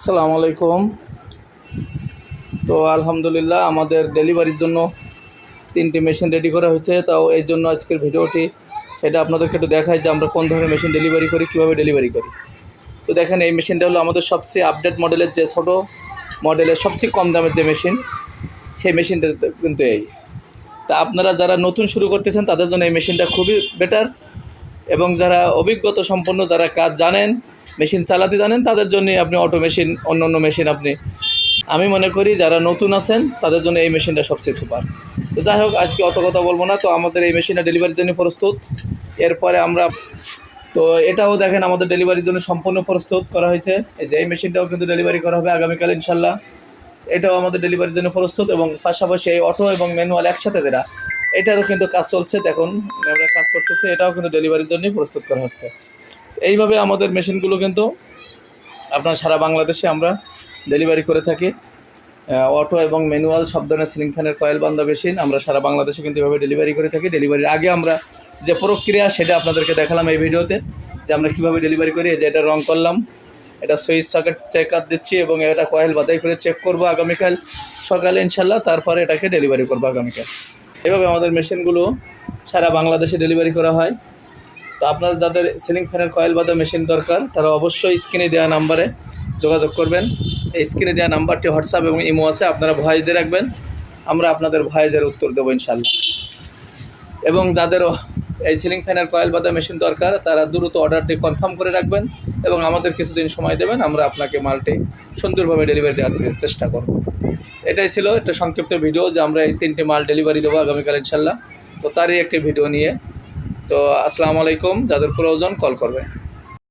আসসালামু আলাইকুম। তো আলহামদুলিল্লাহ আমাদের ডেলিভারির জন্য তিনটি মেশিন রেডি করা হয়েছে। তাও এই জন্য আজকের ভিডিওটি এটা আপনাদেরকে একটু দেখায় যে আমরা কোন ধরনের মেশিন ডেলিভারি করি, কীভাবে ডেলিভারি করি। তো দেখেন, এই মেশিনটা হলো আমাদের সবচেয়ে আপডেট মডেলের যে ছোটো মডেলের সবচেয়ে কম দামের যে মেশিন, সেই মেশিনটা কিন্তু এই। তা আপনারা যারা নতুন শুরু করতেছেন, তাদের জন্য এই মেশিনটা খুবই বেটার এবং যারা অভিজ্ঞতা সম্পন্ন, যারা কাজ জানেন মেশিন চালাতে জানেন, তাদের জন্য আপনি অটো মেশিন অন্য অন্য মেশিন আপনি, আমি মনে করি যারা নতুন আছেন, তাদের জন্য এই মেশিনটা সবচেয়ে সুপার তো যাই হোক, আজকে অত কথা বলব না, তো আমাদের এই মেশিনটা ডেলিভারির জন্য প্রস্তুত। এরপরে আমরা, তো এটাও দেখেন, আমাদের ডেলিভারির জন্য সম্পূর্ণ প্রস্তুত করা হয়েছে। এই যে এই মেশিনটাও কিন্তু ডেলিভারি করা হবে আগামীকাল ইনশাল্লাহ এটাও আমাদের ডেলিভারির জন্য প্রস্তুত এবং পাশাপাশি এই অটো এবং ম্যানুয়াল একসাথে যেটা এটারও কিন্তু কাজ চলছে, দেখুন। আমরা কাজ করতেছে, এটাও কিন্তু ডেলিভারির জন্যই প্রস্তুত করা হচ্ছে। এইভাবে আমাদের মেশিনগুলো কিন্তু আপনার সারা বাংলাদেশে আমরা ডেলিভারি করে থাকি। অটো এবং ম্যানুয়াল সব ধরনের সিলিং ফ্যানের কয়েল বান্ধা মেশিন আমরা সারা বাংলাদেশে কিন্তু এভাবে ডেলিভারি করে থাকি। ডেলিভারির আগে আমরা যে প্রক্রিয়া সেটা আপনাদেরকে দেখালাম এই ভিডিওতে, যে আমরা কীভাবে ডেলিভারি করি যে এটা রং করলাম, এটা সুইচ সকেট চেক দিচ্ছি এবং এটা কয়েল বাদাই করে চেক করব আগামীকাল সকালে ইনশাল্লাহ তারপরে এটাকে ডেলিভারি করব আগামীকাল। এভাবে আমাদের মেশিনগুলো সারা বাংলাদেশে ডেলিভারি করা হয়। তো আপনার যাদের সিলিং ফ্যানের কয়েল বাঁধা মেশিন দরকার, তারা অবশ্যই স্ক্রিনে দেওয়া নাম্বারে যোগাযোগ করবেন। এই স্ক্রিনে দেওয়া নাম্বারটি হোয়াটসঅ্যাপ এবং ইমো আছে, আপনারা ভয়েস দিয়ে রাখবেন। আমরা আপনাদের ভয়েসের উত্তর দেবো ইনশাল্লাহ এবং যাদের এই সিলিং ফ্যানের কয়েল বাঁধা মেশিন দরকার, তারা দ্রুত অর্ডারটি কনফার্ম করে রাখবেন এবং আমাদের কিছুদিন সময় দেবেন, আমরা আপনাকে মালটি সুন্দরভাবে ডেলিভারি দেওয়ার চেষ্টা করব। এটাই ছিল একটা সংক্ষিপ্ত ভিডিও যে আমরা এই তিনটি মাল ডেলিভারি দেবো আগামীকাল ইনশাল্লাহ তো তারই একটি ভিডিও নিয়ে তো আসসালামু আলাইকুম যাদের প্রয়োজন কল করবেন